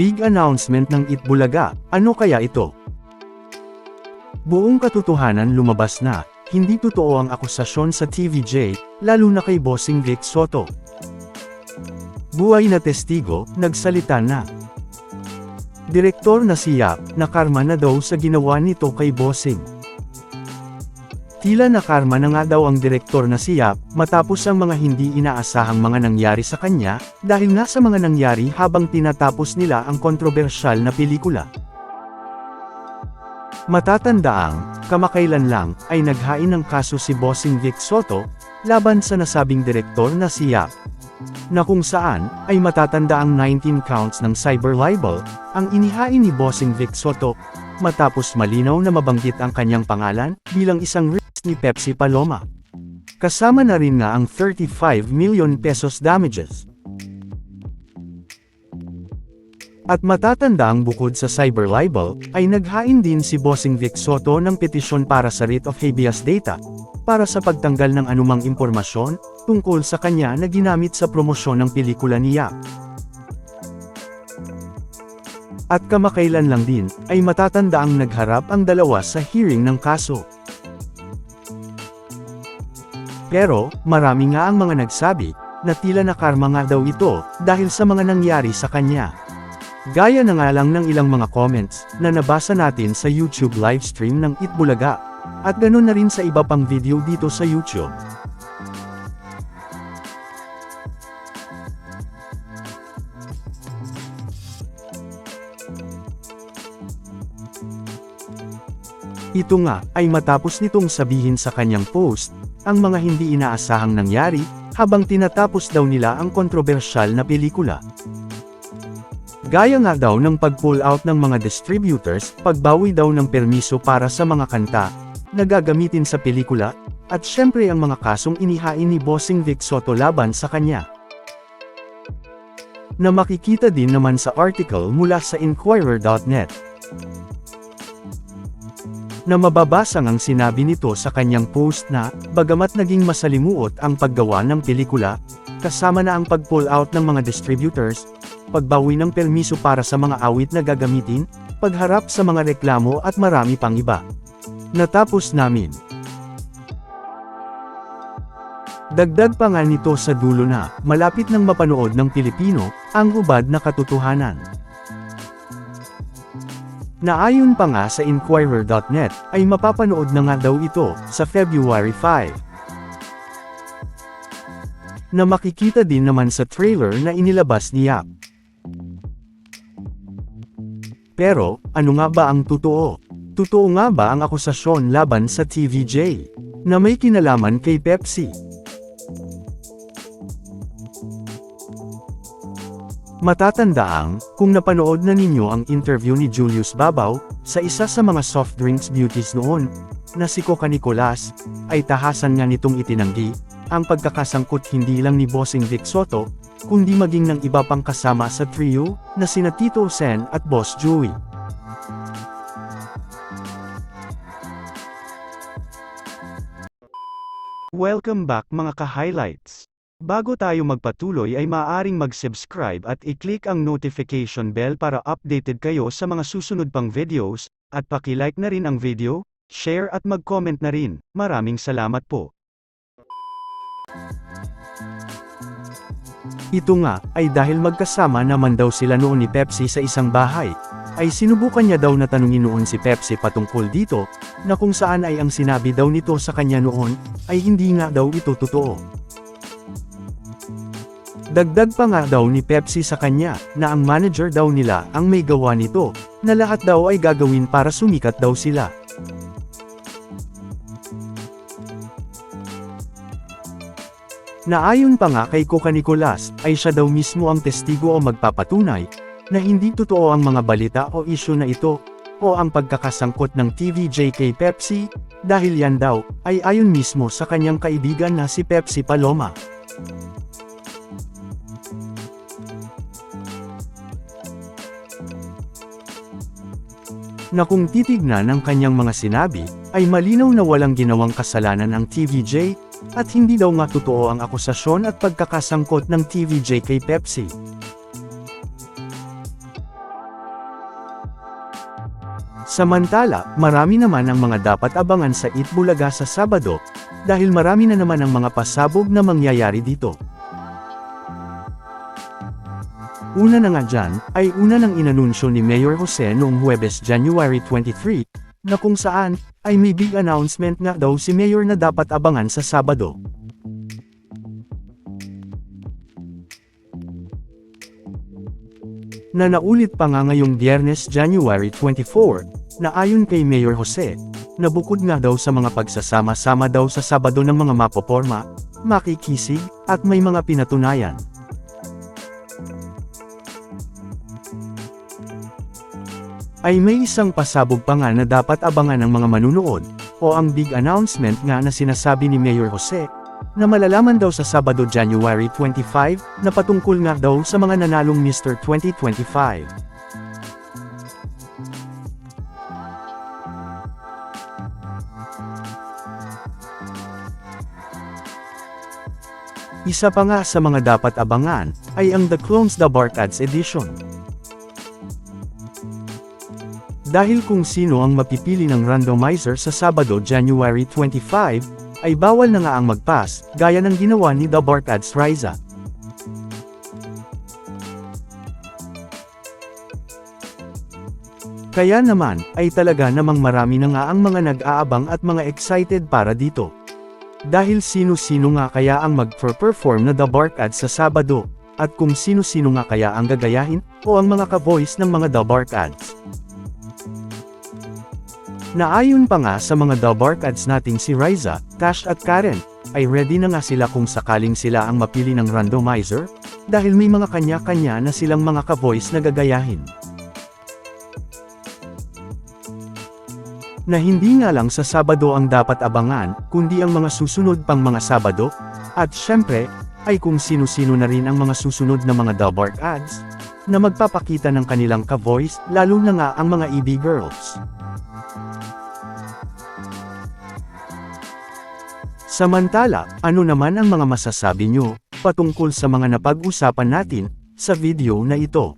Big announcement ng Itbulaga, ano kaya ito? Buong katotohanan lumabas na, hindi totoo ang akusasyon sa TVJ, lalo na kay Bossing Vic Soto. Buhay na testigo, nagsalita na. Direktor na si Yap, nakarma na daw sa ginawa nito kay Bossing. Tila nakarma na nga daw ang direktor na si Yap, matapos ang mga hindi inaasahang mga nangyari sa kanya, dahil nga sa mga nangyari habang tinatapos nila ang kontrobersyal na pelikula. Matatandaang, kamakailan lang, ay naghain ng kaso si Bossing Vic Soto, laban sa nasabing direktor na si Yap. Na kung saan, ay matatandaang 19 counts ng cyber libel, ang inihain ni Bossing Vic Soto, matapos malinaw na mabanggit ang kanyang pangalan, bilang isang risk ni Pepsi Paloma. Kasama na rin nga ang 35 million pesos damages. At matatanda ang bukod sa cyber libel, ay naghain din si Bossing Vic Soto ng petisyon para sa writ of habeas data, para sa pagtanggal ng anumang impormasyon, tungkol sa kanya na ginamit sa promosyon ng pelikula niya. At kamakailan lang din, ay matatanda ang nagharap ang dalawa sa hearing ng kaso. Pero, marami nga ang mga nagsabi, na tila nakarma nga daw ito, dahil sa mga nangyari sa kanya. Gaya na nga lang ng ilang mga comments, na nabasa natin sa YouTube livestream ng Itbulaga, at ganoon na rin sa iba pang video dito sa YouTube. Ito nga, ay matapos nitong sabihin sa kanyang post, ang mga hindi inaasahang nangyari, habang tinatapos daw nila ang kontrobersyal na pelikula. Gaya nga daw ng pag-pull out ng mga distributors, pagbawi daw ng permiso para sa mga kanta, na gagamitin sa pelikula, at syempre ang mga kasong inihain ni Bossing Vic Soto laban sa kanya. Na makikita din naman sa article mula sa Inquirer.net na mababasang ang sinabi nito sa kanyang post na, bagamat naging masalimuot ang paggawa ng pelikula, kasama na ang pag-pull out ng mga distributors, pagbawi ng permiso para sa mga awit na gagamitin, pagharap sa mga reklamo at marami pang iba. Natapos namin. Dagdag pa nga nito sa dulo na, malapit nang mapanood ng Pilipino, ang hubad na katotohanan. Naayon pa nga sa Inquirer.net, ay mapapanood na nga daw ito, sa February 5. Na makikita din naman sa trailer na inilabas ni Yap. Pero, ano nga ba ang totoo? Totoo nga ba ang akusasyon laban sa TVJ? Na may kinalaman kay Pepsi? Matatandaang, kung napanood na ninyo ang interview ni Julius Babaw, sa isa sa mga soft drinks beauties noon, na si Coca Nicolas, ay tahasan nga nitong itinanggi, ang pagkakasangkot hindi lang ni Bossing Vic Soto, kundi maging ng iba pang kasama sa trio, na sina Tito Sen at Boss Joey. Welcome back mga ka-highlights! Bago tayo magpatuloy ay maaaring mag-subscribe at i-click ang notification bell para updated kayo sa mga susunod pang videos, at paki-like na rin ang video, share at mag-comment na rin. Maraming salamat po. Ito nga, ay dahil magkasama naman daw sila noon ni Pepsi sa isang bahay, ay sinubukan niya daw na tanungin noon si Pepsi patungkol dito, na kung saan ay ang sinabi daw nito sa kanya noon, ay hindi nga daw ito totoo. Dagdag pa nga daw ni Pepsi sa kanya, na ang manager daw nila ang may gawa nito, na lahat daw ay gagawin para sumikat daw sila. Naayon pa nga kay Coca Nicolas, ay siya daw mismo ang testigo o magpapatunay, na hindi totoo ang mga balita o isyu na ito, o ang pagkakasangkot ng TVJ kay Pepsi, dahil yan daw, ay ayon mismo sa kanyang kaibigan na si Pepsi Paloma. na kung titignan ang kanyang mga sinabi, ay malinaw na walang ginawang kasalanan ang TVJ, at hindi daw nga totoo ang akusasyon at pagkakasangkot ng TVJ kay Pepsi. Samantala, marami naman ang mga dapat abangan sa Itbulaga sa Sabado, dahil marami na naman ang mga pasabog na mangyayari dito. Una na nga dyan, ay una ng inanunsyo ni Mayor Jose noong Huwebes January 23, na kung saan, ay may big announcement nga daw si Mayor na dapat abangan sa Sabado. Na naulit pa nga ngayong Biyernes January 24, na ayon kay Mayor Jose, na bukod nga daw sa mga pagsasama-sama daw sa Sabado ng mga mapoporma, makikisig, at may mga pinatunayan. Ay may isang pasabog pa nga na dapat abangan ng mga manunood, o ang big announcement nga na sinasabi ni Mayor Jose, na malalaman daw sa Sabado January 25, na patungkol nga daw sa mga nanalong Mr. 2025. Isa pa nga sa mga dapat abangan, ay ang The Clones The Barkads Edition. Dahil kung sino ang mapipili ng randomizer sa Sabado January 25, ay bawal na nga ang mag-pass, gaya ng ginawa ni The Barkads Riza. Kaya naman, ay talaga namang marami na nga ang mga nag-aabang at mga excited para dito. Dahil sino-sino nga kaya ang mag-perform na The Barkads sa Sabado, at kung sino-sino nga kaya ang gagayahin, o ang mga ka-voice ng mga The Barkads. Naayon pa nga sa mga The Barkads nating si Riza, Tash at Karen, ay ready na nga sila kung sakaling sila ang mapili ng randomizer, dahil may mga kanya-kanya na silang mga ka-voice na gagayahin. Na hindi nga lang sa Sabado ang dapat abangan, kundi ang mga susunod pang mga Sabado, at syempre, ay kung sino-sino na rin ang mga susunod na mga The Barkads, na magpapakita ng kanilang ka-voice, lalo na nga ang mga EB girls. Samantala, ano naman ang mga masasabi nyo, patungkol sa mga napag-usapan natin, sa video na ito?